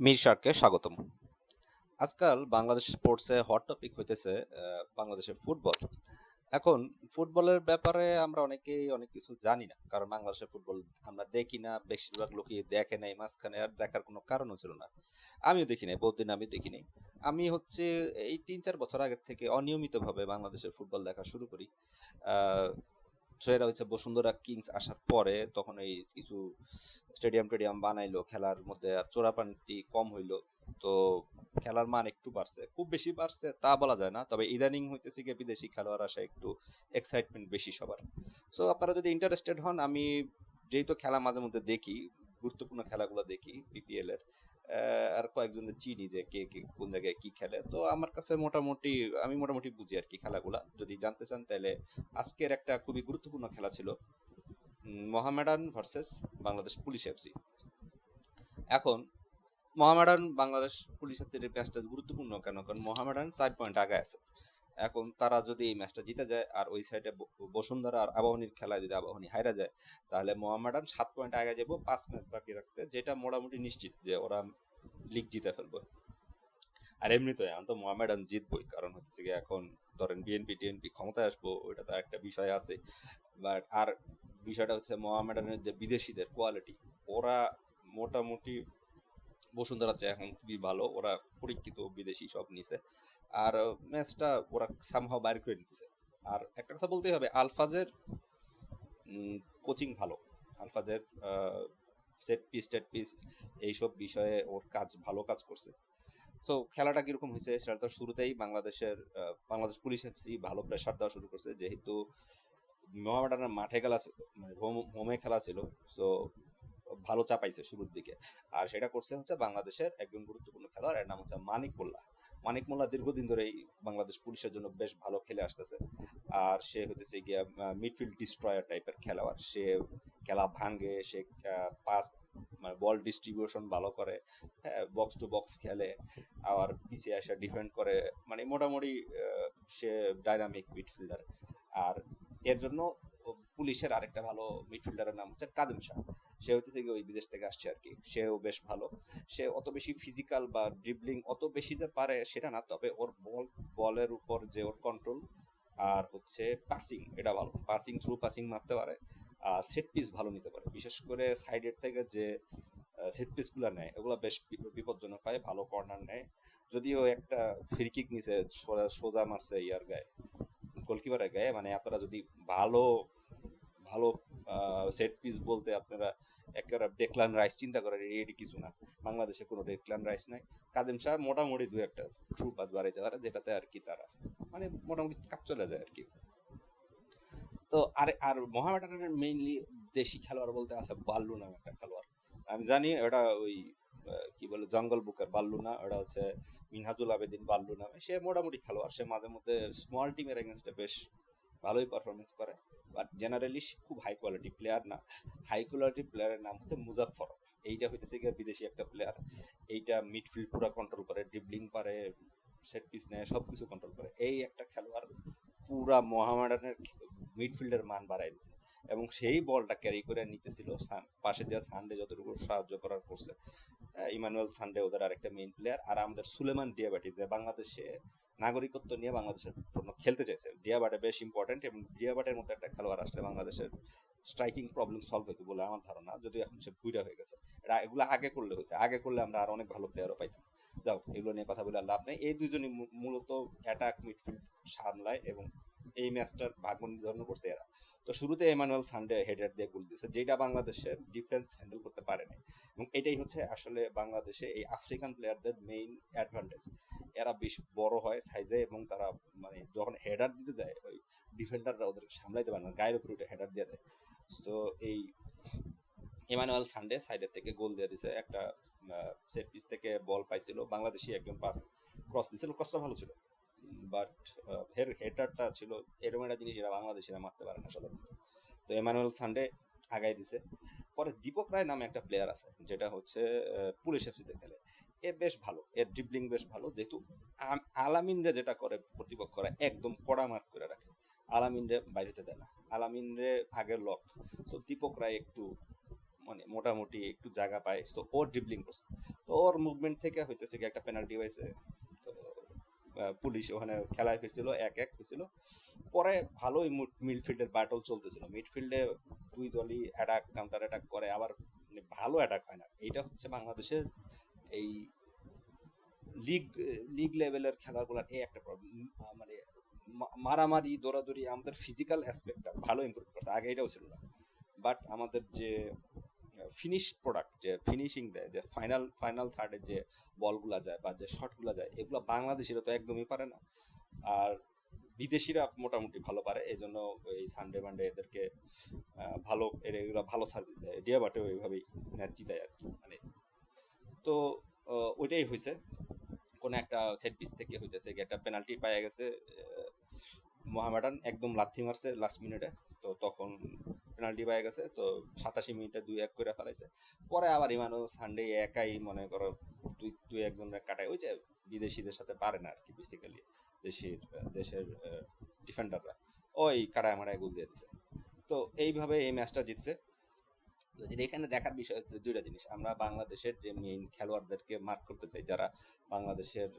মীর শারকে স্বাগতম। আজকাল Bangladesh স্পোর্টসে hot topic হইতেছে বাংলাদেশের ফুটবল। এখন ফুটবলের ব্যাপারে আমরা অনেকেই অনেক কিছু জানি না, কারণ বাংলাদেশের ফুটবল আমরা দেখি না, বেশিরভাগ লোকই দেখে নাই, মাঝখানে আর দেখার কোনো কারণও ছিল না। আমিও দেখি নাই, বহুদিন আমি দেখি নাই। আমি হচ্ছে এই তিন চার বছর আগের থেকে অনিয়মিতভাবে বাংলাদেশের ফুটবল দেখা শুরু করি। তো এটা হচ্ছে বসুন্ধরা কিংস আসার পরে তখন এই কিছু স্টেডিয়াম টেডিয়াম বানাইলো, খেলার মধ্যে আর চোরাপানি কম হইল। তো খেলার মান একটু বাড়ছে, খুব বেশি বাড়ছে তা বলা যায় না, তবে ইদানিং হইতেছে গিয়ে বিদেশি খেলোয়াড় আসা একটু এক্সাইটমেন্ট বেশি সবার। সো আপনারা যদি ইন্টারেস্টেড হন, আমি যেহেতু খেলা মাঝে মধ্যে দেখি, গুরুত্বপূর্ণ খেলাগুলো দেখি বিপিএল এর আর কয়েকজনের চিনি যে কে কে, কোন জায়গায় কি খেলে। তো আমার কাছে মোটামুটি, আমি মোটামুটি বুঝি আর কি খেলাগুলা। যদি জানতে চান তাহলে আজকের একটা খুবই গুরুত্বপূর্ণ খেলা ছিল Mohammedan versus Bangladesh police FC. এখন, মোহামেডান বাংলাদেশ পুলিশ এফসির ম্যাচটা গুরুত্বপূর্ণ কেন? কারণ মোহামেডান চার পয়েন্ট আগে আছে। এখন তারা যদি এই ম্যাচটা জিতে যায় আর ওই সাইডে বসুন্ধরা আর আবাহনীর খেলায় যদি আবাহনী হাইরা যায়, তাহলে মোহামেডান সাত পয়েন্ট আগে যাব, পাঁচ ম্যাচ বাকি রাখতে, যেটা মোটামুটি নিশ্চিত যে ওরা লিগ জিতে ফেলবে। আর এমনিতে এখন তো মোহামেডান জিতবই, কারণ হচ্ছে গিয়ে এখন ধরেন বিএনপি টিএনপি ক্ষমতায় আসব, ওইটা তো একটা বিষয় আছে। বাট আর বিষয়টা হচ্ছে মোহামেডানের যে বিদেশিদের কোয়ালিটি ওরা মোটামুটি বসুন্ধরা চেয়ে এখন খুবই ভালো, ওরা পরীক্ষিত বিদেশি সব নিছে। আর ম্যাচটা ওরা সামহাও বাইর করে নিতেছে। আর একটা কথা বলতেই হবে, আলফাজের কোচিং ভালো। আলফাজের সেট পিস টেট পিস এইসব বিষয়ে ওর কাজ, ভালো কাজ করছে। সো খেলাটা কীরকম হয়েছে সেটা তো শুরুতেই বাংলাদেশের বাংলাদেশ পুলিশ এফসি ভালো প্রেসার দেওয়া শুরু করছে। যেহেতু মোহামেডানের মাঠে খেলা ছিল মানে হোমে খেলা ছিল সো ভালো চাপাইছে শুরুর দিকে। আর সেটা করছে হচ্ছে বাংলাদেশের একজন গুরুত্বপূর্ণ খেলোয়াড়, এর নাম হচ্ছে মানিক মোল্লা। মানিক মোল্লা দীর্ঘদিন ধরেই বাংলাদেশ পুলিশের জন্য বেশ ভালো খেলে আসতেছে। আর সে হচ্ছে গিয়া মিডফিল্ড ডিস্ট্রয়ার টাইপের খেলোয়াড়। সে খেলা ভাঙে, সে পাস মানে বল ডিস্ট্রিবিউশন ভালো করে বক্স টু বক্স খেলে, আবার পিছিয়ে এসে ডিফেন্ড করে। মানে মোটামুটি সে ডাইনামিক মিডফিল্ডার আর এর জন্য পুলিশের আরেকটা ভালো মিডফিল্ডারের নাম হচ্ছে কাদেম শাহ। সে হইতেছে গিয়ে ওই বিদেশ থেকে আসছে আর কি সেও বেশ ভালো। সে অত বেশি ফিজিক্যাল বা ড্রিবলিং অত বেশি যে পারে সেটা না, তবে ওর বল, বলের উপর যে ওর কন্ট্রোল আর হচ্ছে পাসিং এটা ভালো। পাসিং থ্রু পাসিং মারতে পারে। আর সেট পিস ভালো নিতে পারে। বিশেষ করে সাইডের থেকে যে সেট পিসগুলা নেয় ওগুলো বেশ বিপজ্জনক হয়, ভালো কর্নার নেয়। যদিও একটা ফ্রি কিক নিছে, সোজা- সোজা মারছে ইয়ার গায়ে গোলকিপারের গায়ে। মানে আপনারা যদি ভালো ভালো সেট পিস বলতে আপনারা একেবারে ডেকলান রাইস চিন্তা করেন এটি কিছু না। বাংলাদেশে কোনো ডেকলান রাইস নাই। কাদেম শাহ মোটামুটি দু একটা থ্রু পাস বাড়াইতে পারে, যেটাতে আর কি তারা মানে মোটামুটি কাজ চলে যায় আর কি। তো আর আর মোহামেডানের মেইনলি দেশি খেলোয়াড় বলতে আছে বাল্লু নামে একটা খেলোয়াড়। আমি জানি ওটা ওই কি বলে, জঙ্গল বুকের বাল্লু না, ওটা হচ্ছে মিনহাজুল আবেদিন বাল্লু নামে। সে মোটামুটি খেলোয়াড়, সে মাঝে মধ্যে স্মল টিমের এগেনস্টে বেশ ভালোই পারফরমেন্স করে বাট জেনারেলি খুব হাই কোয়ালিটি প্লেয়ার না। হাই কোয়ালিটি প্লেয়ারের নাম হচ্ছে মুজাফফর। এইটা হইতেছে গিয়ে বিদেশি একটা প্লেয়ার এইটা মিডফিল্ড পুরো কন্ট্রোল করে ড্রিবলিং পারে সেট পিস নেয়, সবকিছু কন্ট্রোল করে। এই একটা খেলোয়াড় পুরা মোহামেডানের মিডফিল্ডের মান বাড়াই দিছে। এবং সেই বলটা ক্যারি করে নিতেছিল পাশে দেওয়া সানডে যতটুকু সাহায্য করার করছে ইমানুয়েল সানডে ওদের আরেকটা মেইন প্লেয়ার আর আমাদের সুলেমান ডিয়াবাটি যে বাংলাদেশে নাগরিকত্ব নিয়ে বাংলাদেশের জন্য খেলতে চাইছে। ডিয়াবাটে বেশ ইম্পর্টেন্ট এবং ডিয়াবাটের মতো একটা খেলোয়াড় আসলে বাংলাদেশের স্ট্রাইকিং প্রবলেম সলভ হতো বলে আমার ধারণা যদি এখন সে বুইরা হয়ে গেছে। এটা এগুলো আগে করলে হতো আগে করলে আমরা আর অনেক ভালো প্লেয়ারও পাইতাম। যাও এগুলো নিয়ে কথা বলে লাভ নেই। এই দুজনই মূলত অ্যাটাক মিডফিল্ড সামলায় এবং এই ম্যাচটার ভাগ্য নির্ধারণ করছে এরা। তো শুরুতে এমানুয়েল সানডে হেডার দিয়ে গোল দিয়েছে, যেটা বাংলাদেশের ডিফেন্স হ্যান্ডেল করতে পারে না এবং এটাই হচ্ছে আসলে বাংলাদেশে এই আফ্রিকান প্লেয়ারদের মেইন অ্যাডভান্টেজ এরা বেশ বড় হয় সাইজে এবং তারা মানে যখন হেডার দিতে যায়, ওই ডিফেন্ডাররা ওদের সামলাইতে পারে না, গায়ের উপরে উঠে হেডার দিয়ে দেয়। তো এই ইমানুয়েল সানডে সাইডের থেকে গোল দিয়ে দিছে একটা সেট পিস থেকে বল পাইছিল। বাংলাদেশি একজন পাস ক্রস দিছিল ক্রসটা ভালো ছিল। বাট হের হেডারটা ছিল একটা জিনিস এরা মারতে পারে না সাধারণত। তো এমানুয়েল সানডে আগাই দিছে। পরে দীপক রায় নামে একটা প্লেয়ার আছে, যেটা হচ্ছে পুলিশ এফসিতে খেলে। এ বেশ ভালো, এর ড্রিবলিং বেশ ভালো। যেহেতু আম- আলামিন রে যেটা করে, প্রতিপক্ষরা একদম কড়া মার্ক করে রাখে। আলামিন রে বাইরেতে দেয় না। আলামিন রে আগের লক তো দীপক রায় একটু মানে মোটামুটি একটু জায়গা পায়। তো ওর ড্রিবলিং করছে। তো ওর মুভমেন্ট থেকে হইতেছে কি, একটা পেনাল্টি হয়েছে। পুলিশ ওখানে খেলায় ফিরছিল, এক এক হয়েছিল। পরে ভালোই মিডফিল্ডের ব্যাটল চলতেছিল। মিডফিল্ডে দুই দলই অ্যাটাক কাউন্টার অ্যাটাক করে, আবার মানে ভালো অ্যাটাক হয় না। এইটা হচ্ছে বাংলাদেশের এই লিগ লিগ লেভেলের খেলাগুলোর এই একটা প্রবলেম মানে মারামারি, দৌড়াদৌড়ি আমাদের ফিজিক্যাল অ্যাসপেক্টটা ভালো ইমপ্রুভ করছে। আগে এটাও ছিল না। বাট আমাদের যে ফিনিশ প্রোডাক্ট যে ফিনিশিং দেয়, যে ফাইনাল ফাইনাল থার্ডে যে বলগুলা যায় বা যে শটগুলা যায়, এগুলো বাংলাদেশিরা তো একদমই পারে না। আর বিদেশিরা মোটামুটি ভালো পারে এই জন্য এই সানডে মানডে এদেরকে ভালো এগুলো ভালো সার্ভিস দেয়। ডিয়াবাটেও এইভাবেই ম্যাচ জিতায় আর কি মানে। তো ওইটাই হয়েছে কোন একটা সেট পিস থেকে হইতেছে একটা পেনাল্টি পাওয়া গেছে মোহামেডান। একদম লাথি মারছে লাস্ট মিনিটে তো তখন পেনাল্টি পাওয়া গেছে, তো সাতাশি মিনিটে দুই এক করে ফেলাইছে। পরে আবার ইমানো সানডে একাই মনে করো দুই দুই একজনের কাটায়। ওই যে বিদেশিদের সাথে পারে না আর কি বেসিক্যালি দেশের দেশের ডিফেন্ডাররা ওই কাটায় মারায় গোল দিয়ে দিছে। তো এইভাবে এই ম্যাচটা জিতছে। যেটা এখানে দেখার বিষয় হচ্ছে দুইটা জিনিস। আমরা বাংলাদেশের যে মেইন খেলোয়াড়দেরকে মার্ক করতে চাই, যারা বাংলাদেশের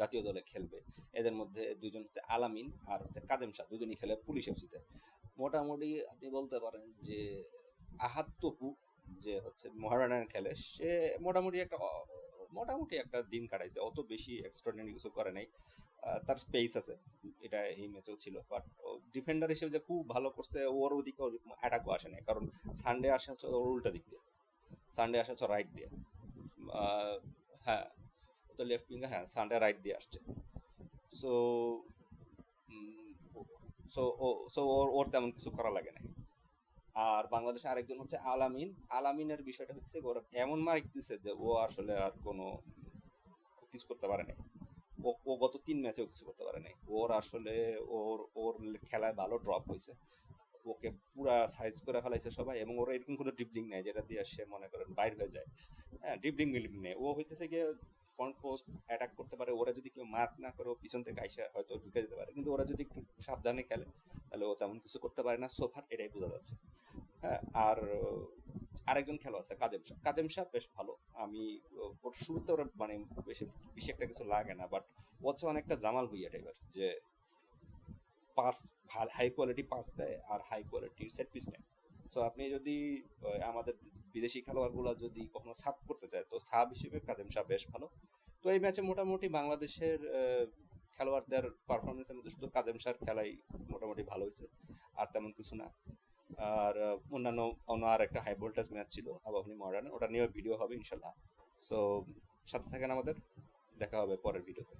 জাতীয় দলে খেলবে, এদের মধ্যে দুজন হচ্ছে আলামিন আর হচ্ছে কাদেম শাহ। দুজনই খেলে পুলিশ এফসিতে। মোটামুটি আপনি বলতে পারেন যে আহাত তপু যে হচ্ছে মহারানার খেলে, সে মোটামুটি একটা মোটামুটি একটা দিন কাটাইছে। অত বেশি এক্সট্রাঅর্ডিনারি কিছু করে নাই। তার স্পেস আছে। এটা এই ম্যাচেও ছিল। বাট ডিফেন্ডার হিসেবে যে খুব ভালো করছে, ওর ওদিকে অ্যাটাকও আসে নাই। কারণ সানডে আসে হচ্ছে ওর উল্টা দিক দিয়ে। সানডে আসে হচ্ছে রাইট দিয়ে। হ্যাঁ তো লেফট উইঙ্গে হ্যাঁ সানডে রাইট দিয়ে আসছে। সো সো ও সো ওর তেমন কিছু করা লাগে না আর বাংলাদেশে আরেকজন হচ্ছে আলামিন। আলামিনের বিষয়টা হচ্ছে ওরা এমন মাইক দিছে যে ও আসলে আর কোনো কিছু করতে পারে নাই। ও ও গত তিন ম্যাচেও কিছু করতে পারে নাই। ওর আসলে ওর ওর খেলায় ভালো ড্রপ হয়েছে। ওকে পুরা সাইজ করে ফেলাইছে সবাই এবং ওর এরকম কোনো ড্রিবলিং নেই যেটা দিয়ে সে মনে করেন বাইর হয়ে যায়। হ্যাঁ ড্রিবলিং মিলিং নেই। ও হইতেছে গিয়ে ফ্রন্ট পোস্ট অ্যাটাক করতে পারে, ওরা যদি কেউ মার্ক না করে পিছন থেকে আইসা হয়তো ঢুকে যেতে পারে। কিন্তু ওরা যদি একটু সাবধানে খেলে, তাহলে ও তেমন কিছু করতে পারে না। সোফার এটাই বোঝা যাচ্ছে। হ্যাঁ আর আরেকজন খেলোয়াড় আছে, কাজেম শাহ। কাজেম শাহ বেশ ভালো। আমি ওর শুরুতে ওর মানে বেশি বেশি একটা কিছু লাগে না বাট ও হচ্ছে অনেকটা জামাল ভুইয়া টাইপের যে পাস হাই কোয়ালিটি পাস দেয় আর হাই কোয়ালিটির সেট পিস নেয়। সো আপনি যদি আমাদের বিদেশি খেলোয়াড়গুলো যদি কখনো সাব করতে চায়, তো সাব হিসেবে কাদেম শাহ বেশ ভালো। তো এই ম্যাচে মোটামুটি বাংলাদেশের খেলোয়াড়দের পারফরমেন্সের মধ্যে শুধু কাদেম শাহর খেলাই মোটামুটি ভালো হয়েছে, আর তেমন কিছু না। আর অন্যান্য, অন্য আর একটা হাই ভোল্টেজ ম্যাচ ছিল আবাহনী মডার্ন ওটা নিয়ে ভিডিও হবে ইনশাল্লাহ। সো সাথে থাকেন আমাদের, দেখা হবে পরের ভিডিওতে